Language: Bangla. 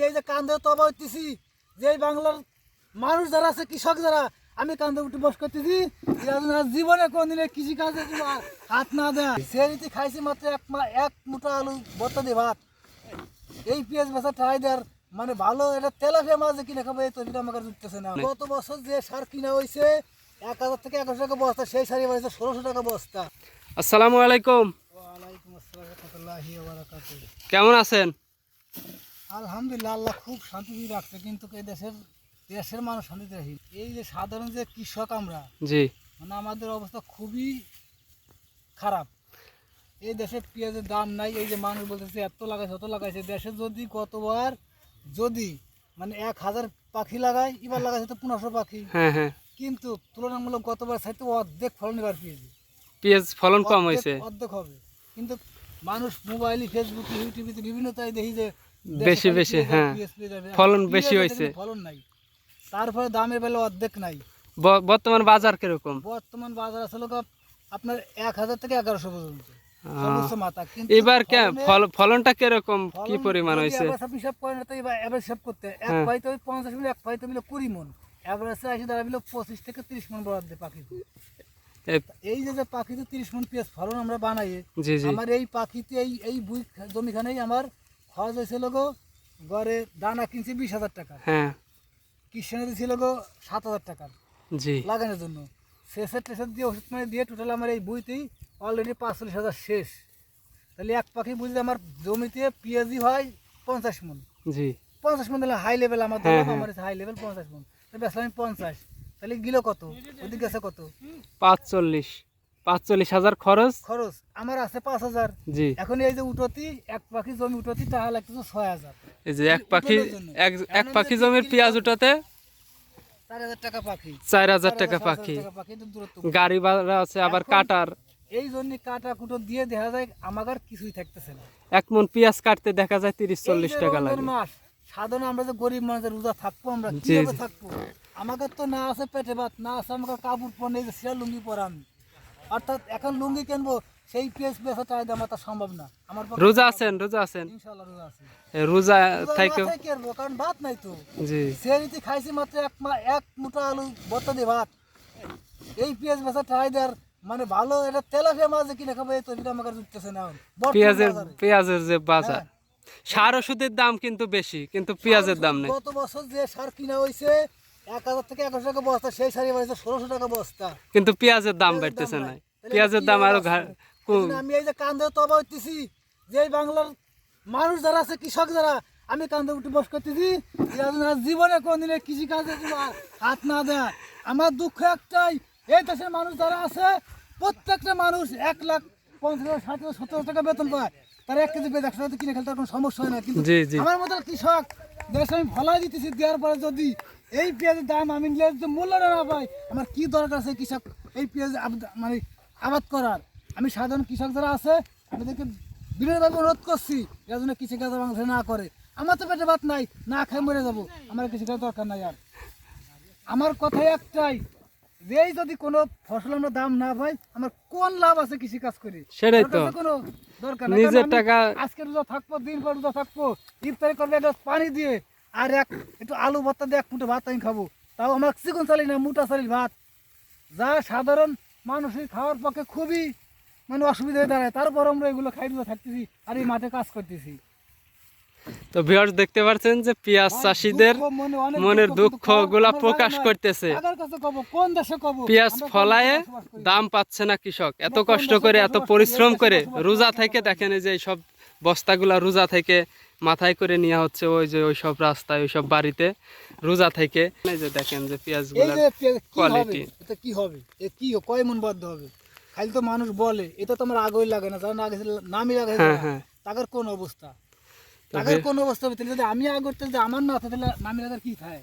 আমি এই যে কান্দে তবা হইতেছি যে বাংলার মানুষ যারা আছে কৃষক যারা আমি কান্দে উঠে বস করতেছি জীবনে কোনদিন কৃষি কাজে হাত না দেয়। সে রীতি খাইছি মাত্র এক এক মুঠা আলু ভর্তা দিয়ে ভাত। এই পেঁয়াজ বেচা ট্রাই দেওয়ার মানে ভালো এটা তেলাপিয়া মাছ কিনে খাব এই তৈরিটা আমাকে জুটতেছে না। গত বছর যে সার কিনা হয়েছে এক হাজার থেকে একশো টাকা বস্তা সেই সারি হয়েছে ষোলোশো টাকা বস্তা। আসসালামু আলাইকুম। ওয়ালাইকুম আসসালাম। কেমন আছেন? আলহামদুলিল্লাহ আল্লাহ খুব শান্তি রাখছে কিন্তু এই দেশের দেশের মানুষ শান্তিতে রাখি এই যে সাধারণ যে কৃষক আমরা জি। মানে আমাদের অবস্থা খুবই খারাপ। এই দেশে পেঁয়াজের দাম নাই এই যে মানুষ বলতেছে এত লাগাইছে অত লাগাইছে। দেশে যদি কতবার যদি মানে এক হাজার পাখি লাগায় এবার লাগাইছে তো পনেরোশো পাখি। হ্যাঁ হ্যাঁ। কিন্তু তুলনামূলক গতবার সাইতে অর্ধেক ফলন এবার পেয়েছি পেঁয়াজ ফলন কম হয়েছে। অর্ধেক হবে। কিন্তু মানুষ মোবাইলে ফেসবুকে ইউটিউবে বিভিন্ন তাই দেখি যে বেশি বেশি, হ্যাঁ। ফলন বেশি হয়েছে। ফলন নাই। তারপরে দামের বেলা অর্ধেক নাই। বর্তমান বাজার কীরকম? বর্তমান বাজার আসলে আপনার এক হাজার থেকে এগারোশো পর্যন্ত। এবার কে ফলনটা কীরকম? কি পরিমাণ হয়েছে? হিসাব করেন তো এবার average হিসাব করতে। এক হ্যাঁ। পাইতে ওই পঞ্চাশ মিলে এক পাইতে মিলে কুড়ি মন। অ্যাভারেজে আসে দাঁড়াবিল পঁচিশ থেকে তিরিশ মন বরাদ্দে পাখি এই যে পাখিতে তিরিশ মন পেঁয়াজ ফলন আমরা বানাই আমার এই পাখিতে এই এই বুই জমিখানেই আমার খরচ হয়েছিল গো গড়ে দানা কিনছি বিশ হাজার টাকা। হ্যাঁ। কিষানে দিয়েছিল গো সাত হাজার টাকার জি। লাগানোর জন্য। শেষের টেষের দিয়ে ওষুধ মানে দিয়ে টোটাল আমার এই বইতেই অলরেডি পাঁচচল্লিশ হাজার শেষ। তাহলে এক পাখি বুঝলে আমার জমিতে পেঁয়াজি হয় পঞ্চাশ মন। জি। পঞ্চাশ মন দিলে হাই লেভেল আমার হ্যাঁ, হ্যাঁ। আমার হাই লেভেল পঞ্চাশ মন। তো বেসলাম আমি পঞ্চাশ। তাহলে গিলো কত? ওদিকে গেছে কত? পাঁচচল্লিশ। পাঁচচল্লিশ হাজার খরচ? খরচ। আমার আছে পাঁচ হাজার। জি। এখন এই যে উঠতি এক পাখি জমি উঠতি টাকা লাগতেছে ছয় হাজার। এই যে এক পাখি এক এক পাখি জমির পেঁয়াজ উঠাতে চার হাজার টাকা পাখি। গাড়ি ভাড়া আছে আবার কাটার। এই জন্য কাটা কুটো দিয়ে দেখা যায় আমার আর কিছুই থাকতেছে না। এক মন পেঁয়াজ কাটতে দেখা যায় তিরিশ চল্লিশ টাকা লাগে। মাস সাধারণ আমরা যে গরিব মানুষের রোজা থাকব আমরা কীভাবে থাকব? আমাকে তো না আছে পেটে ভাত না আছে আমাকে কাপড় পরে এই যে লুঙ্গি পরা আমি অর্থাৎ এখন লুঙ্গি কিনবো সেই চাহিদা আমার তা সম্ভব না। আমার রোজা আছেন রোজা আছেন? রোজা কারণ ভাত নাই তো। জি। সে রীতি খাইছি মাত্র এক এক মুঠা আলু দিয়ে ভাত। এই পেঁয়াজ বেচা চাহিদার মানে ভালো এটা তেলাপিয়া মাছ কিনে খাব এই তৈরিটা আমাকে জুটতেছে না পেঁয়াজের পেঁয়াজের যে বাজার। হ্যাঁ। সার ওষুধের দাম কিন্তু বেশি কিন্তু পেঁয়াজের দাম নেই। গত বছর যে সার কিনা হয়েছে এক হাজার থেকে এগারোশো টাকা বস্তা সেই সারি হয়েছে ষোলোশো টাকা বস্তা। কিন্তু পেঁয়াজের দাম বাড়তেছে না। পেঁয়াজের দাম আরও আমি এই যে কান্দে তবা হইতেছি যে বাংলার মানুষ যারা আছে কৃষক যারা আমি কান্দে উঠে বস করতেছি জীবনে কোনদিন এই কৃষি কাজে হাত না দেয়। আমার দুঃখ একটাই এই দেশের মানুষ যারা আছে প্রত্যেকটা মানুষ এক লাখ পঞ্চাশ হাজার ষাট সত্তর টাকা বেতন পায়। তারা এক কেজি পেয়ে একশো কিনে খেলতে কোনো সমস্যা হয় না। কিন্তু আমার মতো কৃষক দেশে আমি ফলাই দিতেছি দেওয়ার পরে যদি এই পেঁয়াজের দাম আমি নিলে যদি মূল্যটা না পাই আমার কি দরকার আছে কৃষক? এই পেঁয়াজ মানে আবাদ করার। আমি সাধারণ কৃষক যারা আছে আমি তাদেরকে বিনয়ভাবে অনুরোধ করছি এর জন্য কৃষিকাজ বাংলাদেশে না করে। আমার তো পেটে ভাত নাই না খেয়ে মরে যাব। আমার কৃষিকাজ দরকার নাই আর। আমার কথা একটাই এই যদি কোনো ফসল আমরা দাম না পাই আমার কোন লাভ আছে কৃষিকাজ করে? সেটাই তো। কোনো দরকার নাই। নিজের টাকা আজকে রোজা থাকব দিন পর রোজা থাকব ইফতারি করবে একটা পানি দিয়ে। আর এক একটু আলু ভর্তা দিয়ে এক মুঠো ভাত আমি খাব। তাও আমার চিকন চালি না মোটা চালির ভাত। যা সাধারণ মানুষের খাওয়ার পক্ষে খুবই মানে অসুবিধা হয়ে দাঁড়ায়। তারপর আমরা এগুলো খাই রোজা থাকতেছি আর এই মাঠে কাজ করতেছি। তো ভিউয়ার্স দেখতে পাচ্ছেন যে পেঁয়াজ চাষিদের মনে মনের দুঃখ, গুলা প্রকাশ করতেছে। পেঁয়াজ ফলায়ে? দাম পাচ্ছে না কৃষক। এত কষ্ট করে এত পরিশ্রম করে রোজা থেকে দেখেন যে সব বস্তাগুলা রোজা থেকে মাথায় করে নেওয়া হচ্ছে ওই যে ওই সব রাস্তায় ওই সব বাড়িতে রোজা থেকে। এই যে দেখেন যে পেঁয়াজগুলা পেঁয়াজ কি হবে। এটা কি হবে? এ কি কয় মন বদ্ধ হবে? খালি তো মানুষ বলে এটা তো আমার আগেই লাগে না যারা আগে নামই লাগে হ্যাঁ, হ্যাঁ। তাদের কোন অবস্থা? তাদের কোন অবস্থা হবে? তাহলে যদি আমি আগে যদি আমার না থাকে তাহলে নামি লাগার কি খায়?